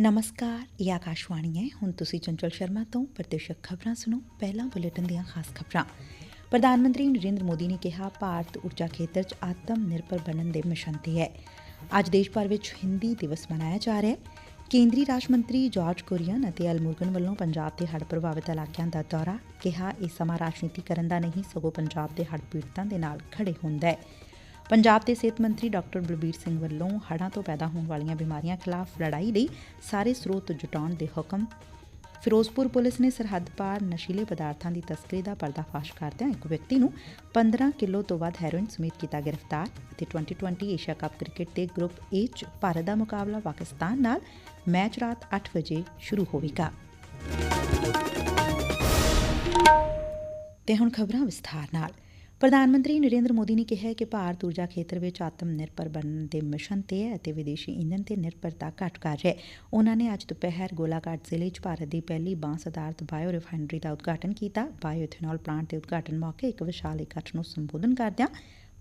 ਨਮਸਕਾਰ, ਇਹ ਆਕਾਸ਼ਵਾਣੀ ਹੈ। ਹੁਣ ਤੁਸੀਂ ਚੰਚਲ ਸ਼ਰਮਾ ਤੋਂ ਪ੍ਰਤੀਸ਼ਕ ਖਬਰਾਂ ਸੁਣੋ। ਪਹਿਲਾਂ ਬੁਲੇਟਿਨ ਦੀਆਂ ਖਾਸ ਖਬਰਾਂ। ਪ੍ਰਧਾਨ ਮੰਤਰੀ ਨਰਿੰਦਰ ਮੋਦੀ ਨੇ ਕਿਹਾ, ਭਾਰਤ ਊਰਜਾ ਖੇਤਰ 'ਚ ਆਤਮ ਨਿਰਭਰ ਬਣਨ ਦੇ ਮਿਸ਼ਨ ਤੇ ਹੈ। ਅੱਜ ਦੇਸ਼ ਭਰ ਵਿੱਚ ਹਿੰਦੀ ਦਿਵਸ ਮਨਾਇਆ ਜਾ ਰਿਹਾ ਹੈ। ਕੇਂਦਰੀ ਰਾਜ ਮੰਤਰੀ ਜਾਰਜ ਕੁਰੀਅਨ ਅਤੇ ਅਲ ਵੱਲੋਂ ਪੰਜਾਬ ਦੇ ਹੜ੍ਹ ਪ੍ਰਭਾਵਿਤ ਇਲਾਕਿਆਂ ਦਾ ਦੌਰਾ ਕਿਹਾ, ਇਹ ਸਮਾਂ ਰਾਜਨੀਤੀ ਕਰਨ ਦਾ ਨਹੀਂ, ਸਗੋਂ ਪੰਜਾਬ ਦੇ ਹੜ੍ਹ ਪੀੜਤਾਂ ਦੇ ਨਾਲ ਖੜੇ ਹੁੰਦਾ ਹੈ। ਪੰਜਾਬ ਦੇ ਸਿਹਤ ਮੰਤਰੀ ਡਾਕਟਰ ਬਲਬੀਰ ਸਿੰਘ ਵੱਲੋਂ ਹੜ੍ਹਾਂ ਤੋਂ ਪੈਦਾ ਹੋਣ ਵਾਲੀਆਂ ਬਿਮਾਰੀਆਂ ਖਿਲਾਫ ਲੜਾਈ ਲਈ ਸਾਰੇ ਸਰੋਤ ਜੁਟਾਉਣ ਦੇ ਹੁਕਮ। ਫਿਰੋਜ਼ਪੁਰ ਪੁਲਿਸ ਨੇ ਸਰਹੱਦ ਪਾਰ ਨਸ਼ੀਲੇ ਪਦਾਰਥਾਂ ਦੀ ਤਸਕਰੀ ਦਾ ਪਰਦਾਫਾਸ਼ ਕਰਦਿਆਂ ਇੱਕ ਵਿਅਕਤੀ ਨੂੰ 15 ਕਿਲੋ ਤੋਂ ਵੱਧ ਹੈਰੋਇਨ ਸਮੇਤ ਕੀਤਾ ਗ੍ਰਿਫਤਾਰ ਅਤੇ 2020 ਏਸ਼ੀਆ ਕੱਪ ਕ੍ਰਿਕਟ ਦੇ ਗਰੁੱਪ ਏ 'ਚ ਭਾਰਤ ਦਾ ਮੁਕਾਬਲਾ ਪਾਕਿਸਤਾਨ ਨਾਲ ਮੈਚ ਰਾਤ 8 ਵਜੇ ਸ਼ੁਰੂ ਹੋਵੇਗਾ। ਤੇ ਹੁਣ ਖਬਰਾਂ ਵਿਸਥਾਰ ਨਾਲ। ਪ੍ਰਧਾਨ ਮੰਤਰੀ ਨਰਿੰਦਰ ਮੋਦੀ ਨੇ ਕਿਹਾ ਹੈ ਕਿ ਭਾਰਤ ਊਰਜਾ ਖੇਤਰ ਵਿੱਚ ਆਤਮ ਨਿਰਭਰ ਬਣਨ ਦੇ ਮਿਸ਼ਨ ਤੇ ਹੈ ਅਤੇ ਵਿਦੇਸ਼ੀ ਇੰਧਨ ਤੇ ਨਿਰਭਰਤਾ ਘੱਟ ਕਰ ਰਿਹਾ ਹੈ ਉਹਨਾਂ ਨੇ ਅੱਜ ਦੁਪਹਿਰ ਗੋਲਾਘਾਟ ਜ਼ਿਲ੍ਹੇ 'ਚ ਭਾਰਤ ਦੀ ਪਹਿਲੀ ਬਾਂਸ ਆਧਾਰਿਤ ਬਾਇਓ ਰਿਫਾਈਨਰੀ ਦਾ ਉਦਘਾਟਨ ਕੀਤਾ ਬਾਇਓ ਇਥੇਨੋਲ ਪਲਾਂਟ ਦੇ ਉਦਘਾਟਨ ਮੌਕੇ ਇੱਕ ਵਿਸ਼ਾਲ ਇਕੱਠ ਨੂੰ ਸੰਬੋਧਨ ਕਰਦਿਆਂ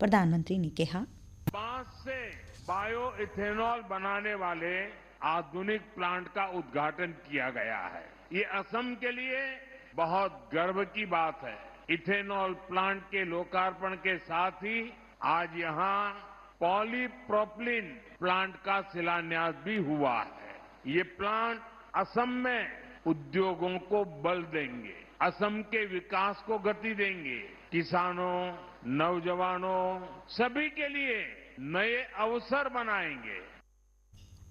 ਪ੍ਰਧਾਨ ਮੰਤਰੀ ਨੇ ਕਿਹਾ बांस से बायो इथेनॉल बनाने वाले आधुनिक प्लांट का उद्घाटन किया गया है ये असम के लिए बहुत गर्व की बात है इथेनॉल प्लांट के लोकार्पण के साथ ही आज यहाँ पॉलीप्रोपिलीन प्लांट का शिलान्यास भी हुआ है। ये प्लांट असम में उद्योगों को बल देंगे, असम के विकास को गति देंगे। किसानों, नौजवानों सभी के लिए नए अवसर बनाएँगे।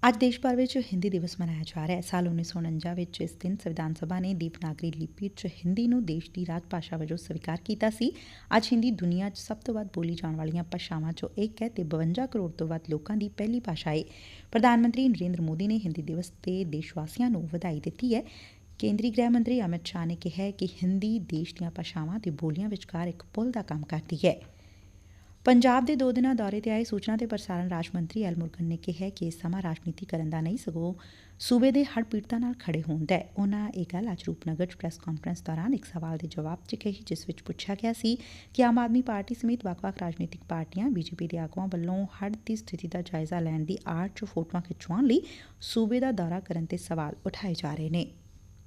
ਅੱਜ ਦੇਸ਼ ਭਰ ਵਿੱਚ ਹਿੰਦੀ ਦਿਵਸ ਮਨਾਇਆ ਜਾ ਰਿਹਾ ਹੈ। ਸਾਲ 1949 ਵਿੱਚ ਇਸ ਦਿਨ ਸੰਵਿਧਾਨ ਸਭਾ ਨੇ ਦੀਪਨਾਗਰੀ ਲਿਪੀ 'ਚ ਹਿੰਦੀ ਨੂੰ ਦੇਸ਼ ਦੀ ਰਾਜ ਭਾਸ਼ਾ ਵਜੋਂ ਸਵੀਕਾਰ ਕੀਤਾ ਸੀ। ਅੱਜ ਹਿੰਦੀ ਦੁਨੀਆ 'ਚ ਸਭ ਤੋਂ ਵੱਧ ਬੋਲੀ ਜਾਣ ਵਾਲੀਆਂ ਭਾਸ਼ਾਵਾਂ 'ਚੋਂ ਇੱਕ ਹੈ ਤੇ 52 ਕਰੋੜ ਤੋਂ ਵੱਧ ਲੋਕਾਂ ਦੀ ਪਹਿਲੀ ਭਾਸ਼ਾ ਹੈ ਪ੍ਰਧਾਨ ਮੰਤਰੀ ਨਰਿੰਦਰ ਮੋਦੀ ਨੇ ਹਿੰਦੀ ਦਿਵਸ ਤੇ ਦੇਸ਼ ਵਾਸੀਆਂ ਨੂੰ ਵਧਾਈ ਦਿੱਤੀ ਹੈ। ਕੇਂਦਰੀ ਗ੍ਰਹਿ ਮੰਤਰੀ ਅਮਿਤ ਸ਼ਾਹ ਨੇ ਕਿਹਾ ਕਿ ਹਿੰਦੀ ਦੇਸ਼ ਦੀਆਂ ਭਾਸ਼ਾਵਾਂ ਤੇ ਬੋਲੀਆਂ ਵਿਚਕਾਰ ਇੱਕ ਪੁਲ ਦਾ ਕੰਮ ਕਰਦੀ ਹੈ। ਪੰਜਾਬ ਦੇ ਦੋ ਦਿਨਾਂ ਦੌਰੇ ਤੇ ਆਏ ਸੂਚਨਾ ਤੇ ਪ੍ਰਸਾਰਣ ਰਾਜ ਮੰਤਰੀ ਐਲ ਮੁਰਗਨ ਨੇ ਕਿਹਾ ਕਿ ਇਹ ਸਮਾਂ ਰਾਜਨੀਤੀ ਕਰਨ ਦਾ ਨਹੀਂ, ਸਗੋਂ ਸੂਬੇ ਦੇ ਹੜ ਪੀੜਤਾਂ ਨਾਲ ਖੜੇ ਹੋਣ ਦਾ ਹੈ। ਉਹਨਾਂ ਇਹ ਗੱਲ ਅੱਜ ਰੂਪਨਗਰ 'ਚ ਪ੍ਰੈਸ ਕਾਨਫਰੰਸ ਦੌਰਾਨ ਇੱਕ ਸਵਾਲ ਦੇ ਜਵਾਬ 'ਚ ਕਹੀ, ਜਿਸ ਵਿੱਚ ਪੁੱਛਿਆ ਗਿਆ ਸੀ ਕਿ ਆਮ ਆਦਮੀ ਪਾਰਟੀ ਸਮੇਤ ਵੱਖ-ਵੱਖ ਰਾਜਨੀਤਿਕ ਪਾਰਟੀਆਂ ਬੀਜੇਪੀ ਦੇ ਆਗੂਆਂ ਵੱਲੋਂ ਹੜ ਦੀ ਸਥਿਤੀ ਦਾ ਜਾਇਜ਼ਾ ਲੈਣ ਦੀ ਆੜ 'ਚ ਫੋਟੋਆਂ ਖਿਚਵਾਉਣ ਲਈ ਸੂਬੇ ਦਾ ਦੌਰਾ ਕਰਨ ਤੇ ਸਵਾਲ ਉਠਾਏ ਜਾ ਰਹੇ ਨੇ।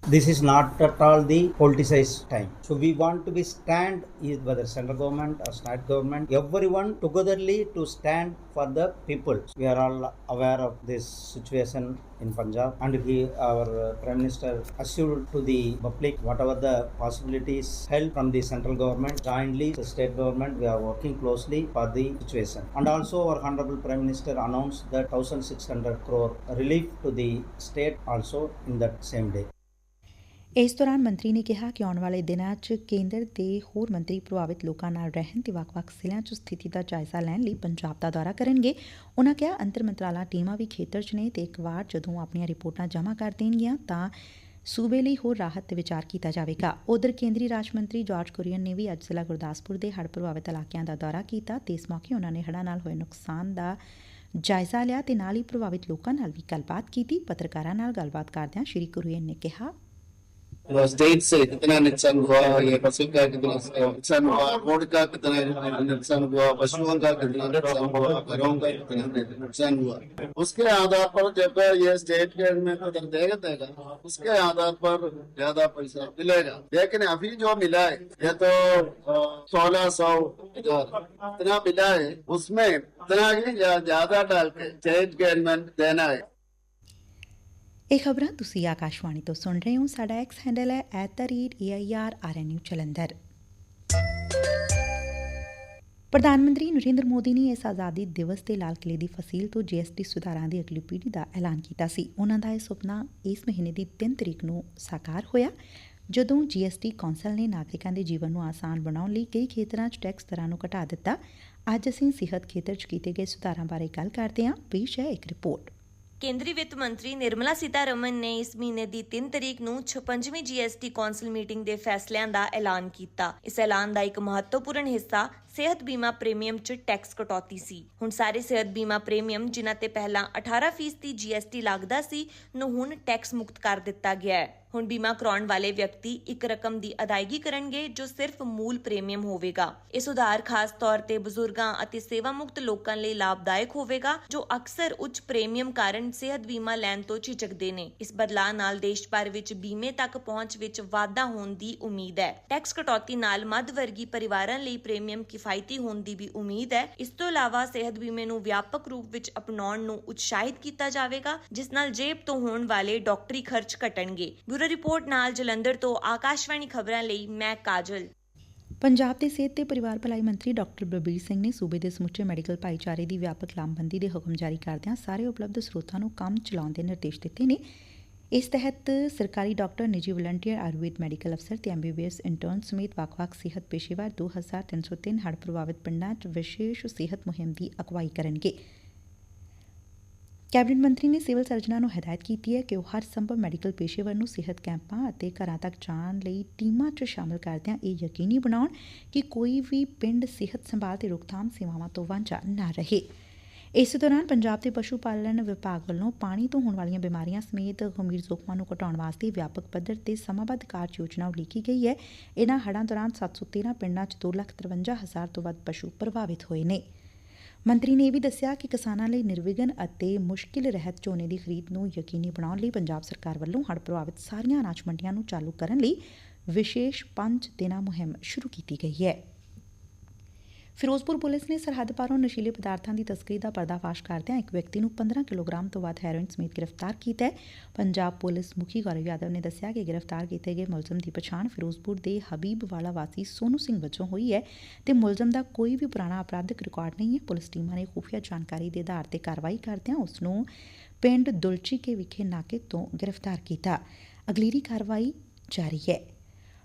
This is not at all the politicized time. So we want to be stand, whether central government or state government, everyone togetherly to stand for the people. We are all aware of this situation in Punjab, and he, our Prime Minister assured to the public whatever the possibilities help from the central government jointly, the state government. We are working closely for the situation, and also our Honorable Prime Minister announced that 1,600 crore relief to the state also in that same day. ਇਸ ਦੌਰਾਨ ਮੰਤਰੀ ਨੇ ਕਿਹਾ ਕਿ ਆਉਣ ਵਾਲੇ ਦਿਨਾਂ 'ਚ ਕੇਂਦਰ ਦੇ ਹੋਰ ਮੰਤਰੀ ਪ੍ਰਭਾਵਿਤ ਲੋਕਾਂ ਨਾਲ ਰਹਿਣ ਤੇ ਵੱਖ-ਵੱਖ ਜ਼ਿਲ੍ਹਿਆਂ 'ਚ ਸਥਿਤੀ ਦਾ ਜਾਇਜ਼ਾ ਲੈਣ ਲਈ ਪੰਜਾਬ ਦਾ ਦੌਰਾ ਕਰਨਗੇ। ਉਨ੍ਹਾਂ ਕਿਹਾ, ਅੰਤਰ ਮੰਤਰਾਲਾ ਟੀਮਾਂ ਵੀ ਖੇਤਰ 'ਚ ਨੇ ਤੇ ਇੱਕ ਵਾਰ ਜਦੋਂ ਆਪਣੀਆਂ ਰਿਪੋਰਟਾਂ ਜਮ੍ਹਾਂ ਕਰ ਦੇਣਗੀਆਂ ਤਾਂ ਸੂਬੇ ਲਈ ਹੋਰ ਰਾਹਤ ਤੇ ਵਿਚਾਰ ਕੀਤਾ ਜਾਵੇਗਾ। ਉਧਰ ਕੇਂਦਰੀ ਰਾਜ ਮੰਤਰੀ ਜਾਰਜ ਕੁਰੀਅਨ ਨੇ ਵੀ ਅੱਜ ਜ਼ਿਲ੍ਹਾ ਗੁਰਦਾਸਪੁਰ ਦੇ ਹੜ੍ਹ ਪ੍ਰਭਾਵਿਤ ਇਲਾਕਿਆਂ ਦਾ ਦੌਰਾ ਕੀਤਾ। ਤੇ ਇਸ ਮੌਕੇ ਉਨ੍ਹਾਂ ਨੇ ਹੜ੍ਹਾਂ ਨਾਲ ਹੋਏ ਨੁਕਸਾਨ ਦਾ ਜਾਇਜ਼ਾ ਲਿਆ ਤੇ ਨਾਲ ਹੀ ਪ੍ਰਭਾਵਿਤ ਲੋਕਾਂ ਨਾਲ ਵੀ ਗੱਲਬਾਤ ਕੀਤੀ। ਪੱਤਰਕਾਰਾਂ ਨਾਲ ਗੱਲਬਾਤ ਕਰਦਿਆਂ ਸ਼੍ਰੀ ਕੁਰੀਅਨ ਨੇ ਕਿਹਾ कहा स्टेट से कितना नुकसान हुआ, ये का कितना नुकसान हुआ का कितना नुकसान हुआ, पशुओं का कितना नुकसान हुआ, घरों का कितना नुकसान हुआ। उसके आधार पर जब ये स्टेट गवर्नमेंट अगर देगा देगा। उसके आधार पर ज़्यादा पैसा मिलेगा। लेकिन अभी जो मिला है, ये तो सोलह सौ इतना मिला है, उसमें इतना ही ज़्यादा डाल के स्टेट गवर्नमेंट देना है। ਇਹ ਖਬਰਾਂ ਤੁਸੀਂ ਆਕਾਸ਼ਵਾਣੀ ਤੋਂ ਸੁਣ ਰਹੇ ਹੋ। ਸਾਡਾ ਐਕਸ ਹੈਂਡਲ ਹੈ @airrnu ਜਲੰਧਰ। ਪ੍ਰਧਾਨ ਮੰਤਰੀ ਨਰਿੰਦਰ ਮੋਦੀ ਨੇ ਇਸ ਆਜ਼ਾਦੀ ਦਿਵਸ ਤੇ ਲਾਲ ਕਿਲੇ ਦੀ ਫਸੀਲ ਤੋਂ ਜੀਐਸਟੀ ਸੁਧਾਰਾਂ ਦੀ ਅਗਲੀ ਪੀੜ੍ਹੀ ਦਾ ਐਲਾਨ ਕੀਤਾ ਸੀ। ਉਹਨਾਂ ਦਾ ਇਹ ਸੁਪਨਾ ਇਸ ਮਹੀਨੇ ਦੀ 3 ਤਰੀਕ ਨੂੰ ਸਾਕਾਰ ਹੋਇਆ। ਜਦੋਂ ਜੀਐਸਟੀ ਕੌਂਸਲ ਨੇ ਨਾਗਰਿਕਾਂ ਦੇ ਜੀਵਨ ਨੂੰ ਆਸਾਨ ਬਣਾਉਣ ਲਈ ਕਈ ਖੇਤਰਾਂ 'ਚ ਟੈਕਸ ਦਰਾਂ ਨੂੰ ਘਟਾ ਦਿੱਤਾ, ਅੱਜ ਅਸੀਂ ਸਿਹਤ ਖੇਤਰ 'ਚ ਕੀਤੇ ਗਏ ਸੁਧਾਰਾਂ ਬਾਰੇ ਗੱਲ ਕਰਦੇ ਹਾਂ। ਪੇਸ਼ ਹੈ ਇੱਕ ਰਿਪੋਰਟ। ਕੇਂਦਰੀ ਵਿੱਤ ਮੰਤਰੀ ਨਿਰਮਲਾ ਸੀਤਾਰਮਨ ਨੇ ਇਸ ਮਹੀਨੇ ਦੀ 3 ਤਰੀਕ ਨੂੰ 56ਵੀਂ ਜੀਐਸਟੀ ਕੌਂਸਲ ਮੀਟਿੰਗ ਦੇ ਫੈਸਲਿਆਂ ਦਾ ਐਲਾਨ ਕੀਤਾ। ਇਸ ਐਲਾਨ ਦਾ ਇੱਕ ਮਹੱਤਵਪੂਰਨ ਹਿੱਸਾ ਸਿਹਤ ਬੀਮਾ ਪ੍ਰੀਮੀਅਮ 'ਚ ਟੈਕਸ ਕਟੌਤੀ ਸੀ। ਹੁਣ ਸਾਰੇ ਸਿਹਤ ਬੀਮਾ ਪ੍ਰੀਮੀਅਮ, ਜਿਨ੍ਹਾਂ ਤੇ ਪਹਿਲਾਂ 18% ਜੀਐਸਟੀ ਲੱਗਦਾ ਸੀ, ਨੂੰ ਹੁਣ ਟੈਕਸ ਮੁਕਤ ਕਰ ਦਿੱਤਾ ਗਿਆ ਹੈ। ਹੁਣ ਬੀਮਾ ਕਰਾਉਣ ਵਾਲੇ ਵਿਅਕਤੀ ਇੱਕ ਰਕਮ ਦੀ ਅਦਾਇਗੀ ਕਰਨਗੇ, ਜੋ ਸਿਰਫ ਮੂਲ ਪ੍ਰੀਮੀਅਮ ਹੋਵੇਗਾ। ਇਹ ਸੁਧਾਰ ਖਾਸ ਤੌਰ ਤੇ ਬਜ਼ੁਰਗਾਂ ਅਤੇ ਸੇਵਾ ਮੁਕਤ ਲੋਕਾਂ ਲਈ ਲਾਭਦਾਇਕ ਹੋਵੇਗਾ, ਜੋ ਅਕਸਰ ਉੱਚ ਪ੍ਰੀਮੀਅਮ ਕਾਰਨ ਸਿਹਤ ਬੀਮਾ ਲੈਣ ਤੋਂ ਝਿਜਕਦੇ ਨੇ। ਇਸ ਬਦਲਾਅ ਨਾਲ ਦੇਸ਼ ਭਰ ਵਿੱਚ ਬੀਮੇ ਤੱਕ ਪਹੁੰਚ ਵਿੱਚ ਵਾਧਾ ਹੋਣ ਦੀ ਉਮੀਦ ਹੈ। ਟੈਕਸ ਕਟੌਤੀ ਨਾਲ ਮੱਧ ਵਰਗੀ ਪਰਿਵਾਰਾਂ ਲਈ ਪ੍ਰੀਮੀਅਮ ਕਿਫਾਇਤੀ ਹੋਣ ਦੀ ਵੀ ਉਮੀਦ ਹੈ। ਇਸ ਤੋਂ ਇਲਾਵਾ ਸਿਹਤ ਬੀਮੇ ਨੂੰ ਵਿਆਪਕ ਰੂਪ ਵਿੱਚ ਅਪਣਾਉਣ ਨੂੰ ਉਤਸ਼ਾਹਿਤ ਕੀਤਾ ਜਾਵੇਗਾ, ਜਿਸ ਨਾਲ ਜੇਬ ਤੋਂ ਹੋਣ ਵਾਲੇ ਡਾਕਟਰੀ ਖਰਚ ਘਟਣਗੇ। ਬਿਊਰੋ ਰਿਪੋਰਟ ਨਾਲ ਜਲੰਧਰ ਤੋਂ ਆਕਾਸ਼ਵਾਣੀ ਖਬਰਾਂ ਲਈ ਮੈਂ ਕਾਜਲ। ਪੰਜਾਬ ਦੇ ਸਿਹਤ ਤੇ ਪਰਿਵਾਰ ਭਲਾਈ ਮੰਤਰੀ ਡਾਕਟਰ ਬਲਬੀਰ ਸਿੰਘ ਨੇ ਸੂਬੇ ਦੇ ਸਮੁੱਚੇ ਮੈਡੀਕਲ ਭਾਈਚਾਰੇ ਦੀ ਵਿਆਪਕ ਲਾਮਬੰਦੀ ਦੇ ਹੁਕਮ ਜਾਰੀ ਕਰਦਿਆਂ ਸਾਰੇ ਉਪਲਬਧ ਸਰੋਤਾਂ ਨੂੰ ਕੰਮ ਚਲਾਉਣ ਦੇ ਨਿਰਦੇਸ਼ ਦਿੱਤੇ ਨੇ। ਇਸ ਤਹਿਤ ਸਰਕਾਰੀ ਡਾਕਟਰ, ਨਿੱਜੀ ਵਲੰਟੀਅਰ, ਆਯੁਰਵੇਦ ਮੈਡੀਕਲ ਅਫਸਰ ਤੇ ਐਮਬੀਬੀਐਸ ਇੰਟਰਨ ਸਮੇਤ ਵੱਖ-ਵੱਖ ਸਿਹਤ ਪੇਸ਼ੇਵਰ 2303 ਹੜ੍ਹ ਪ੍ਰਭਾਵਿਤ ਪਿੰਡਾਂ 'ਚ ਵਿਸ਼ੇਸ਼ ਸਿਹਤ ਮੁਹਿੰਮ ਦੀ ਅਗਵਾਈ ਕਰਨਗੇ। ਕੈਬਨਿਟ ਮੰਤਰੀ ਨੇ ਸਿਵਲ ਸਰਜਨਾਂ ਨੂੰ ਹਦਾਇਤ ਕੀਤੀ ਹੈ ਕਿ ਉਹ ਹਰ ਸੰਭਵ ਮੈਡੀਕਲ ਪੇਸ਼ੇਵਰ ਨੂੰ ਸਿਹਤ ਕੈਂਪਾਂ ਅਤੇ ਘਰਾਂ ਤੱਕ ਜਾਣ ਲਈ ਟੀਮਾਂ 'ਚ ਸ਼ਾਮਲ ਕਰਦਿਆਂ ਇਹ ਯਕੀਨੀ ਬਣਾਉਣ ਕਿ ਕੋਈ ਵੀ ਪਿੰਡ ਸਿਹਤ ਸੰਭਾਲ ਤੇ ਰੋਕਥਾਮ ਸੇਵਾਵਾਂ ਤੋਂ ਵਾਂਝਾ ਨਾ ਰਹੇ। ਇਸ ਦੌਰਾਨ ਪੰਜਾਬ ਦੇ ਪਸ਼ੂ ਪਾਲਣ ਵਿਭਾਗ ਵੱਲੋਂ ਪਾਣੀ ਤੋਂ ਹੋਣ ਵਾਲੀਆਂ ਬਿਮਾਰੀਆਂ ਸਮੇਤ ਗੰਭੀਰ ਜ਼ੋਖਮਾਂ ਨੂੰ ਘਟਾਉਣ ਵਾਸਤੇ ਵਿਆਪਕ ਪੱਧਰ ਤੇ ਸਮਾਬੱਧ ਕਾਰਜ ਯੋਜਨਾ ਉਲੀਕੀ ਗਈ ਹੈ। ਇਨ੍ਹਾਂ ਹੜ੍ਹਾਂ ਦੌਰਾਨ 713 ਪਿੰਡਾਂ 'ਚ 2,53,000 ਤੋਂ ਵੱਧ ਪਸ਼ੂ ਪ੍ਰਭਾਵਿਤ ਹੋਏ ਨੇ। ਮੰਤਰੀ ਨੇ ਇਹ ਵੀ ਦੱਸਿਆ ਕਿ ਕਿਸਾਨਾਂ ਲਈ ਨਿਰਵਿਘਨ ਅਤੇ ਮੁਸ਼ਕਿਲ ਰਹਿਤ ਝੋਨੇ ਦੀ ਖਰੀਦ ਨੂੰ ਯਕੀਨੀ ਬਣਾਉਣ ਲਈ ਪੰਜਾਬ ਸਰਕਾਰ ਵੱਲੋਂ ਹੜ੍ਹ ਪ੍ਰਭਾਵਿਤ ਸਾਰੀਆਂ ਅਨਾਜ ਮੰਡੀਆਂ ਨੂੰ ਚਾਲੂ ਕਰਨ ਲਈ ਵਿਸ਼ੇਸ਼ ਪੰਜ ਦਿਨਾਂ ਮੁਹਿੰਮ ਸ਼ੁਰੂ ਕੀਤੀ ਗਈ ਹੈ। ਫਿਰੋਜ਼ਪੁਰ ਪੁਲਿਸ ਨੇ ਸਰਹੱਦ ਪਾਰੋਂ ਨਸ਼ੀਲੇ ਪਦਾਰਥਾਂ ਦੀ ਤਸਕਰੀ ਦਾ ਪਰਦਾਫਾਸ਼ ਕਰਦਿਆਂ ਇੱਕ ਵਿਅਕਤੀ ਨੂੰ 15 ਕਿਲੋਗ੍ਰਾਮ ਤੋਂ ਵੱਧ ਹੈਰੋਇਨ ਸਮੇਤ ਗ੍ਰਿਫਤਾਰ ਕੀਤਾ ਹੈ। ਪੰਜਾਬ ਪੁਲਿਸ ਮੁਖੀ ਗੌਰਵ ਯਾਦਵ ਨੇ ਦੱਸਿਆ ਕਿ ਗ੍ਰਿਫਤਾਰ ਕੀਤੇ ਗਏ ਮੁਲਜ਼ਮ ਦੀ ਪਛਾਣ ਫਿਰੋਜ਼ਪੁਰ ਦੇ ਹਬੀਬ ਵਾਲਾ ਵਾਸੀ ਸੋਨੂ ਸਿੰਘ ਵਜੋਂ ਹੋਈ ਹੈ ਤੇ ਮੁਲਜ਼ਮ ਦਾ ਕੋਈ ਵੀ ਪੁਰਾਣਾ ਅਪਰਾਧਿਕ ਰਿਕਾਰਡ ਨਹੀਂ ਹੈ। ਪੁਲਿਸ ਟੀਮਾਂ ਨੇ ਖੁਫੀਆ ਜਾਣਕਾਰੀ ਦੇ ਆਧਾਰ ਤੇ ਕਾਰਵਾਈ ਕਰਦਿਆਂ ਉਸ ਨੂੰ ਪਿੰਡ ਦੁਲਚੀਕੇ ਵਿਖੇ ਨਾਕੇ ਤੋਂ ਗ੍ਰਿਫਤਾਰ ਕੀਤਾ। ਅਗਲੀਰੀ ਕਾਰਵਾਈ ਜਾਰੀ ਹੈ।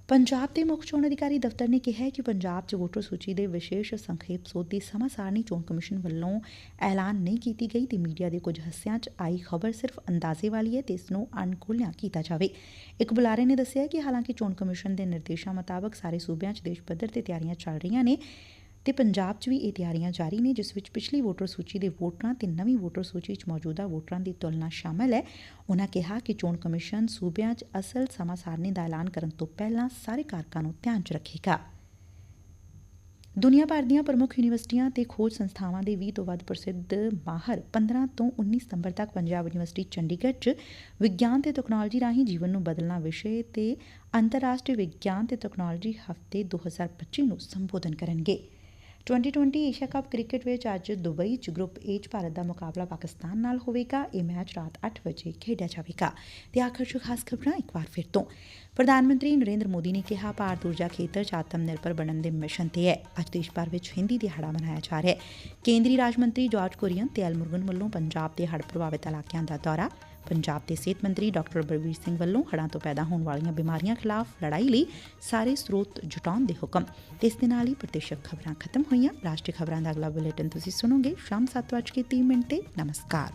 ਪੰਜਾਬ ਦੇ ਮੁੱਖ ਚੋਣ ਅਧਿਕਾਰੀ ਦਫ਼ਤਰ ਨੇ ਕਿਹਾ ਕਿ ਪੰਜਾਬ 'ਚ ਵੋਟਰ ਸੂਚੀ ਦੇ ਵਿਸ਼ੇਸ਼ ਸੰਖੇਪ ਸੋਧ ਦੀ ਸਮਾਂ ਸਾਰਣੀ ਚੋਣ ਕਮਿਸ਼ਨ ਵੱਲੋਂ ਐਲਾਨ ਨਹੀਂ ਕੀਤੀ ਗਈ ਤੇ ਮੀਡੀਆ ਦੇ ਕੁਝ ਹਿੱਸਿਆਂ 'ਚ ਆਈ ਖਬਰ ਸਿਰਫ ਅੰਦਾਜ਼ੇ ਵਾਲੀ ਹੈ ਤੇ ਇਸ ਨੂੰ ਅਣਗੌਲਿਆਂ ਕੀਤਾ ਜਾਵੇ। ਇੱਕ ਬੁਲਾਰੇ ਨੇ ਦੱਸਿਆ ਕਿ ਹਾਲਾਂਕਿ ਚੋਣ ਕਮਿਸ਼ਨ ਦੇ ਨਿਰਦੇਸ਼ਾਂ ਮੁਤਾਬਕ ਸਾਰੇ ਸੂਬਿਆਂ 'ਚ ਦੇਸ਼ ਪੱਧਰ ਤੇ ਤਿਆਰੀਆਂ ਚੱਲ ਰਹੀਆਂ ਨੇ। ਤੇ ਪੰਜਾਬ 'ਚ ਵੀ ਇਹ ਤਿਆਰੀਆਂ ਜਾਰੀ ਨੇ, ਜਿਸ ਵਿੱਚ ਪਿਛਲੀ ਵੋਟਰ ਸੂਚੀ ਦੇ ਵੋਟਰਾਂ ਤੇ ਨਵੀਂ ਵੋਟਰ ਸੂਚੀ 'ਚ ਮੌਜੂਦਾ ਵੋਟਰਾਂ ਦੀ ਤੁਲਨਾ ਸ਼ਾਮਲ ਹੈ। ਉਨ੍ਹਾਂ ਕਿਹਾ ਕਿ ਚੋਣ ਕਮਿਸ਼ਨ ਸੂਬਿਆਂ 'ਚ ਅਸਲ ਸਮਾਂ ਸਾਰਣੀ ਦਾ ਐਲਾਨ ਕਰਨ ਤੋਂ ਪਹਿਲਾਂ ਸਾਰੇ ਕਾਰਕਾਂ ਨੂੰ ਧਿਆਨ 'ਚ ਰੱਖੇਗਾ। ਦੁਨੀਆ ਭਰ ਦੀਆਂ ਪ੍ਰਮੁੱਖ ਯੂਨੀਵਰਸਿਟੀਆਂ ਤੇ ਖੋਜ ਸੰਸਥਾਵਾਂ ਦੇ 20 ਤੋਂ ਵੱਧ ਪ੍ਰਸਿੱਧ ਮਾਹਰ 15 ਤੋਂ 19 ਸਤੰਬਰ ਤੱਕ ਪੰਜਾਬ ਯੂਨੀਵਰਸਿਟੀ ਚੰਡੀਗੜ੍ਹ 'ਚ ਵਿਗਿਆਨ ਤੇ ਤਕਨਾਲੋਜੀ ਰਾਹੀਂ ਜੀਵਨ ਨੂੰ ਬਦਲਣਾ ਵਿਸ਼ੇ ਤੇ ਅੰਤਰਰਾਸ਼ਟਰੀ ਵਿਗਿਆਨ ਤੇ ਤਕਨਾਲੋਜੀ ਹਫ਼ਤੇ 2025 ਨੂੰ ਸੰਬੋਧਨ ਕਰਨਗੇ। 2020 ਏਸ਼ੀਆ ਕੱਪ ਕ੍ਰਿਕਟ ਵਿੱਚ ਅੱਜ ਦੁਬਈ 'ਚ ਗਰੁੱਪ ਏ 'ਚ ਭਾਰਤ ਦਾ ਮੁਕਾਬਲਾ ਪਾਕਿਸਤਾਨ ਨਾਲ ਹੋਵੇਗਾ। ਇਹ ਮੈਚ ਰਾਤ 8 ਵਜੇ ਖੇਡਿਆ ਜਾਵੇਗਾ। ਤੇ ਆਖਰ 'ਚ ਖਾਸ ਖਬਰਾਂ ਇੱਕ ਵਾਰ ਫਿਰ ਤੋਂ। ਪ੍ਰਧਾਨ ਮੰਤਰੀ ਨਰਿੰਦਰ ਮੋਦੀ ਨੇ ਕਿਹਾ, ਭਾਰਤ ਊਰਜਾ ਖੇਤਰ 'ਚ ਆਤਮ ਨਿਰਭਰ ਬਣਨ ਦੇ ਮਿਸ਼ਨ ਤੇ ਹੈ। ਅੱਜ ਦੇਸ਼ ਭਰ ਵਿੱਚ ਹਿੰਦੀ ਦਿਹਾੜਾ ਮਨਾਇਆ ਜਾ ਰਿਹਾ ਹੈ। ਕੇਂਦਰੀ ਰਾਜ ਮੰਤਰੀ ਜਾਰਜ ਕੁਰੀਅਨ ਤੇ ਐਲ ਮੁਰਗਨ ਵੱਲੋਂ ਪੰਜਾਬ ਦੇ ਹੜ੍ਹ ਪ੍ਰਭਾਵਿਤ ਇਲਾਕਿਆਂ ਦਾ ਦੌਰਾ ਪੰਜਾਬ ਦੇ ਸਿਹਤ ਮੰਤਰੀ ਡਾਕਟਰ ਬਲਬੀਰ ਸਿੰਘ ਵੱਲੋਂ ਹੜ੍ਹਾਂ ਤੋਂ ਪੈਦਾ ਹੋਣ ਵਾਲੀਆਂ ਬਿਮਾਰੀਆਂ ਖਿਲਾਫ ਲੜਾਈ ਲਈ ਸਾਰੇ ਸਰੋਤ ਜੁਟਾਉਣ ਦੇ ਹੁਕਮ। ਤੇ ਇਸ ਦੇ ਨਾਲ ਹੀ ਪ੍ਰਤੀਸ਼ਤ ਖਬਰਾਂ ਖਤਮ ਹੋਈਆਂ। ਰਾਸ਼ਟਰੀ ਖਬਰਾਂ ਦਾ ਅਗਲਾ ਬੁਲੇਟਿਨ ਤੁਸੀਂ ਸੁਣੋਗੇ ਸ਼ਾਮ 7:30 ਮਿੰਟ। ਤੇ ਨਮਸਕਾਰ।